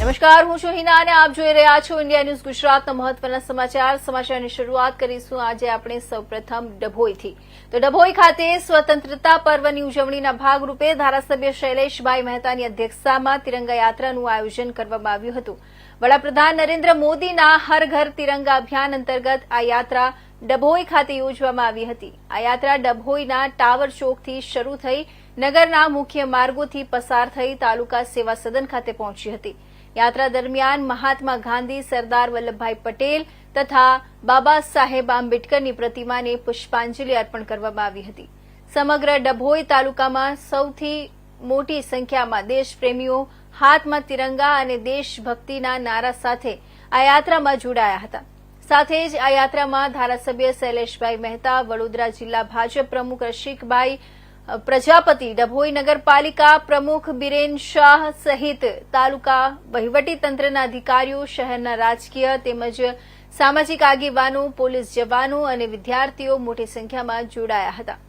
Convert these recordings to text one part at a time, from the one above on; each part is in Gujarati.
નમસ્કાર, હું છું હિના અને આપ જોઈ રહ્યા છો ઇન્ડિયા ન્યૂઝ ગુજરાતના મહત્વના સમાચાર. સમાચારની શરૂઆત કરીશું આજે આપણે સૌપ્રથમ ડભોઈથી. તો ડભોઈ ખાતે સ્વતંત્રતા પર્વની ઉજવણીના ભાગરૂપે ધારાસભ્ય શૈલેષભાઈ મહેતાની અધ્યક્ષતામાં તિરંગા યાત્રાનું આયોજન કરવામાં આવ્યું હતું. વડાપ્રધાન નરેન્દ્ર મોદીના હર ઘર તિરંગા અભિયાન અંતર્ગત આ યાત્રા ડભોઈ ખાતે યોજવામાં આવી હતી. આ યાત્રા ડભોઈના ટાવર ચોકથી શરૂ થઈ નગરના મુખ્ય માર્ગોથી પસાર થઈ તાલુકા સેવા સદન ખાતે પહોંચી હતી. યાત્રા દરમિયાન મહાત્મા ગાંધી, સરદાર વલ્લભભાઈ પટેલ તથા બાબા સાહેબ આંબેડકરની પ્રતિમાને પુષ્પાંજલિ અર્પણ કરવામાં આવી હતી. સમગ્ર ડભોઈ તાલુકામાં સૌથી મોટી સંખ્યામાં દેશપ્રેમીઓ હાથમાં તિરંગા અને દેશભક્તિના નારા સાથે આ યાત્રામાં જોડાયા હતા. સાથે જ આ યાત્રામાં ધારાસભ્ય શૈલેષભાઈ મહેતા, વડોદરા જિલ્લા ભાજપ પ્રમુખ રશિકભાઈ પ્રજાપતિ, ડભોઈ નગરપાલિકા પ્રમુખ બિરેન શાહ સહિત તાલુકા વહીવટીતંત્રના અધિકારીઓ, શહેરના રાજકીય તેમજ સામાજિક આગેવાનો, પોલીસ જવાનો અને વિદ્યાર્થીઓ મોટી સંખ્યામાં જોડાયા હતા.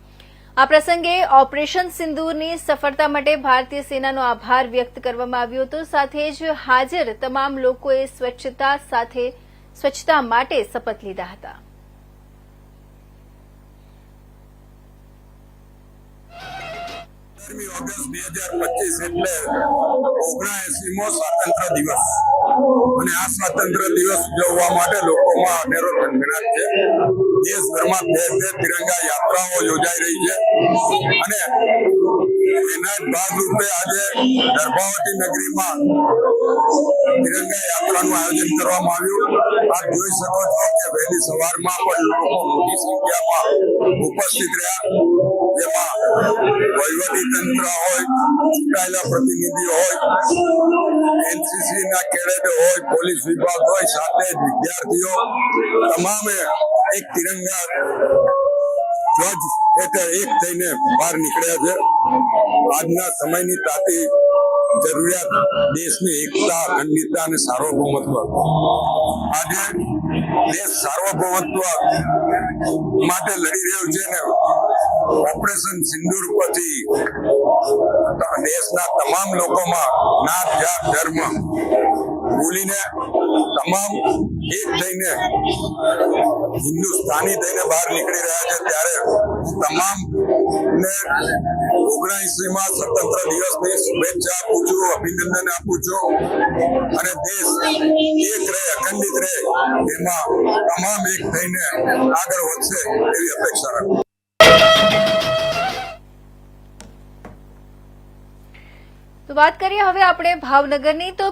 આ પ્રસંગે ઓપરેશન સિંદૂરની સફળતા માટે ભારતીય સેનાનો આભાર વ્યક્ત કરવામાં આવ્યો હતો. સાથે જ હાજર તમામ લોકોએ સ્વચ્છતા સાથે સ્વચ્છતા માટે શપથ લીધા હતા. બે એટલે ઓગણએસીમો દિવસ. અને આ સ્વાતંત્ર દિવસ ઉજવવા માટે લોકોમાં અનેરો ગણગણાટ છે. દેશભરમાં ઠેર ઠેર તિરંગા યાત્રાઓ યોજાઈ રહી છે. અને એના ભાગરૂપે આજે ગર્ભાવતી નગરીમાં તિરંગા યાત્રાનું આયોજન કરવામાં આવ્યું. આપ જોઈ શકો છો કે વહેલી સવારમાં પણ લોકો મોટી સંખ્યામાં ઉપસ્થિત રહ્યા. જેમાં વહીવટી તંત્ર હોય, ચૂંટાયેલા પ્રતિનિધિઓ હોય એનસીસી ના કેડેટ હોય, પોલીસ વિભાગ હોય, સાથે વિદ્યાર્થીઓ, તમામે એક તિરંગા ધ્વજ હેઠળ એક થઈને બહાર નીકળ્યા છે. આજના સમયની તાતી જરૂરિયાત દેશની એકતા, અખંડિતતા અને સાર્વભૌમત્વ. આજે દેશ સાર્વભૌમત્વ માટે લડી રહ્યો છે ને ઓપરેશન સિંદૂર પછી દેશના તમામ લોકોમાં નાત જાત ધર્મ ભૂલીને તમામ એક થઈને હિન્દુસ્તાની થઈને બહાર નીકળી રહ્યા છે ત્યારે તમામ ને ઓગણએસીમાં સ્વતંત્ર દિવસની શુભેચ્છા આપું છું, અભિનંદન આપું છું અને દેશ એક રહે, અખંડિત રહે, એમાં તમામ એક થઈને આગળ વધશે એવી અપેક્ષા રાખું તો વાત કરીએ હવે આપણે ભાવનગરની, તો